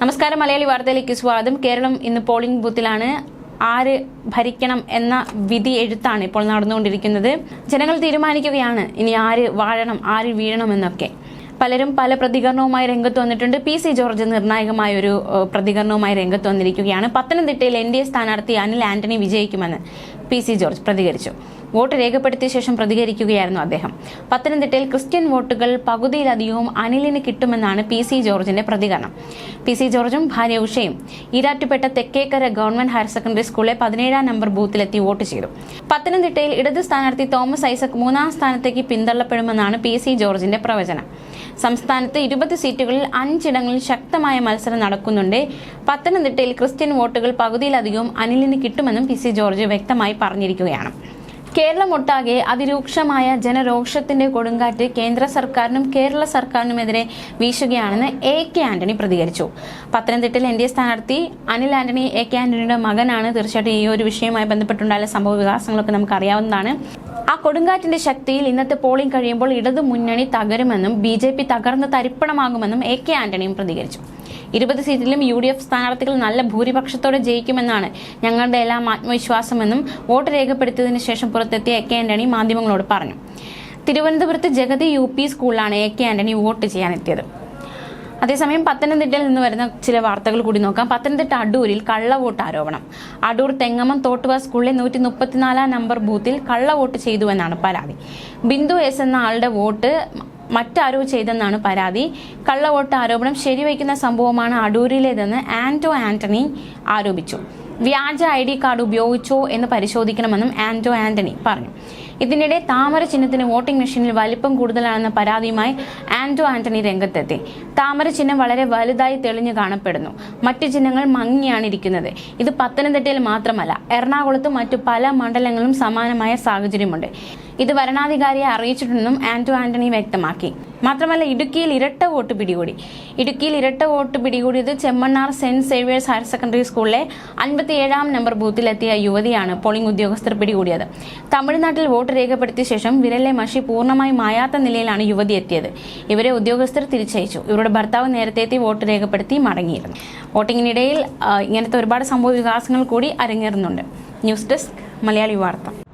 നമസ്കാരം മലയാളി വാർത്തയിലേക്ക് സ്വാഗതം. കേരളം ഇന്ന് പോളിംഗ് ബൂത്തിലാണ് ആര് ഭരിക്കണം എന്ന വിധി എഴുത്താണ് ഇപ്പോൾ നടന്നുകൊണ്ടിരിക്കുന്നത്. ജനങ്ങൾ തീരുമാനിക്കുകയാണ് ഇനി ആര് വാഴണം ആര് വീഴണം എന്നൊക്കെ. പലരും പല പ്രതികരണവുമായി രംഗത്ത് വന്നിട്ടുണ്ട്. പി സി ജോർജ് നിർണായകമായ ഒരു പ്രതികരണവുമായി രംഗത്ത് വന്നിരിക്കുകയാണ്. പത്തനംതിട്ടയിൽ എൻ ഡി എ സ്ഥാനാർത്ഥി അനിൽ ആന്റണി വിജയിക്കുമെന്ന്. പി സി ജോർജ് പ്രതികരിച്ചു. വോട്ട് രേഖപ്പെടുത്തിയ ശേഷം പ്രതികരിക്കുകയായിരുന്നു അദ്ദേഹം. പത്തനംതിട്ടയിൽ ക്രിസ്ത്യൻ വോട്ടുകൾ പകുതിയിലധികവും അനിലിന് കിട്ടുമെന്നാണ് പി സി ജോർജിന്റെ പ്രതികരണം. പി സി ജോർജും ഭാര്യ ഉഷയും Erattupetta Thekkekkara government higher secondary സ്കൂളിലെ പതിനേഴാം നമ്പർ ബൂത്തിലെത്തി വോട്ട് ചെയ്തു. പത്തനംതിട്ടയിൽ ഇടത് സ്ഥാനാർത്ഥി തോമസ് ഐസക് മൂന്നാം സ്ഥാനത്തേക്ക് പിന്തള്ളപ്പെടുമെന്നാണ് പി സി ജോർജിന്റെ പ്രവചനം. സംസ്ഥാനത്ത് ഇരുപത് സീറ്റുകളിൽ അഞ്ചിടങ്ങളിൽ ശക്തമായ മത്സരം നടക്കുന്നുണ്ട്. പത്തനംതിട്ടയിൽ ക്രിസ്ത്യൻ വോട്ടുകൾ പകുതിയിലധികവും അനിലിന് കിട്ടുമെന്നും പി സി ജോർജ് വ്യക്തമായി പറഞ്ഞിരിക്കുകയാണ്. കേരളമൊട്ടാകെ അതിരൂക്ഷമായ ജനരോക്ഷത്തിന്റെ കൊടുങ്കാറ്റ് കേന്ദ്ര സർക്കാരിനും കേരള സർക്കാരിനുമെതിരെ വീശുകയാണെന്ന് എ കെ ആന്റണി പ്രതികരിച്ചു. പത്തനംതിട്ടയിൽ എൻ ഡി എ സ്ഥാനാർത്ഥി അനിൽ ആന്റണി എ കെ ആന്റണിയുടെ മകനാണ്. തീർച്ചയായിട്ടും ഈ ഒരു വിഷയവുമായി ബന്ധപ്പെട്ടുണ്ടായ സംഭവ വികാസങ്ങളൊക്കെ നമുക്ക് അറിയാവുന്നതാണ്. ആ കൊടുങ്കാറ്റിന്റെ ശക്തിയിൽ ഇന്നത്തെ പോളിംഗ് കഴിയുമ്പോൾ ഇടതു മുന്നണി തകരുമെന്നും ബി ജെ പി തകർന്ന് തരിപ്പണമാകുമെന്നും എ കെ ആന്റണിയും പ്രതികരിച്ചു. ഇരുപത് സീറ്റിലും യു ഡി എഫ് സ്ഥാനാർത്ഥികൾ നല്ല ഭൂരിപക്ഷത്തോടെ ജയിക്കുമെന്നാണ് ഞങ്ങളുടെ എല്ലാം ആത്മവിശ്വാസമെന്നും വോട്ട് രേഖപ്പെടുത്തിയതിനു ശേഷം പുറത്തെത്തിയ എ കെ ആന്റണി മാധ്യമങ്ങളോട് പറഞ്ഞു. തിരുവനന്തപുരത്ത് ജഗതി യു പി സ്കൂളിലാണ് എ കെ ആന്റണി വോട്ട് ചെയ്യാനെത്തിയത്. അതേസമയം പത്തനംതിട്ടയിൽ നിന്ന് വരുന്ന ചില വാർത്തകൾ കൂടി നോക്കാം. പത്തനംതിട്ട അടൂരിൽ കള്ളവോട്ട് ആരോപണം. അടൂർ തെങ്ങമം തോട്ടുവ സ്കൂളിലെ നൂറ്റി മുപ്പത്തിനാലാം നമ്പർ ബൂത്തിൽ കള്ളവോട്ട് ചെയ്തുവെന്നാണ് പരാതി. ബിന്ദു എസ് എന്ന ആളുടെ വോട്ട് മറ്റാരോ ചെയ്തെന്നാണ് പരാതി. കള്ളവോട്ട് ആരോപണം ശരിവയ്ക്കുന്ന സംഭവമാണ് അടൂരിലേതെന്ന് ആന്റോ ആന്റണി ആരോപിച്ചു. വ്യാജ ഐ ഡി കാർഡ് ഉപയോഗിച്ചോ എന്ന് പരിശോധിക്കണമെന്നും ആന്റോ ആന്റണി പറഞ്ഞു. ഇതിനിടെ താമര ചിഹ്നത്തിന് വോട്ടിംഗ് മെഷീനിൽ വലിപ്പം കൂടുതലാണെന്ന പരാതിയുമായി ആന്റോ ആന്റണി രംഗത്തെത്തി. താമര ചിഹ്നം വളരെ വലുതായി തെളിഞ്ഞു കാണപ്പെടുന്നു. മറ്റു ചിഹ്നങ്ങൾ മങ്ങിയാണ് ഇരിക്കുന്നത്. ഇത് പത്തനംതിട്ടയിൽ മാത്രമല്ല എറണാകുളത്തും മറ്റു പല മണ്ഡലങ്ങളിലും സമാനമായ സാഹചര്യമുണ്ട്. ഇത് വരണാധികാരിയെ അറിയിച്ചിട്ടുണ്ടെന്നും ആന്റോ ആന്റണി വ്യക്തമാക്കി. മാത്രമല്ല ഇടുക്കിയിൽ ഇരട്ട വോട്ട് പിടികൂടി. ഇടുക്കിയിൽ ഇരട്ട വോട്ട് പിടികൂടിയത് Chemmannar saint Xavier's higher secondary സ്കൂളിലെ അൻപത്തിയേഴാം നമ്പർ ബൂത്തിലെത്തിയ യുവതിയാണ് പോളിംഗ് ഉദ്യോഗസ്ഥർ പിടികൂടിയത്. തമിഴ്നാട്ടിൽ വോട്ട് രേഖപ്പെടുത്തിയ ശേഷം വിരലെ മഷി പൂർണമായി മായാത്ത നിലയിലാണ് യുവതി എത്തിയത്. ഇവരെ ഉദ്യോഗസ്ഥർ തിരിച്ചയച്ചു. ഇവരുടെ ഭർത്താവ് നേരത്തെ എത്തി വോട്ട് രേഖപ്പെടുത്തി മടങ്ങിയിരുന്നു. വോട്ടിങ്ങിനിടയിൽ ഇങ്ങനത്തെ ഒരുപാട് സംഭവ വികാസങ്ങൾ കൂടി അരങ്ങേറുന്നുണ്ട്. ന്യൂസ് ഡെസ്ക് മലയാളി വാർത്ത.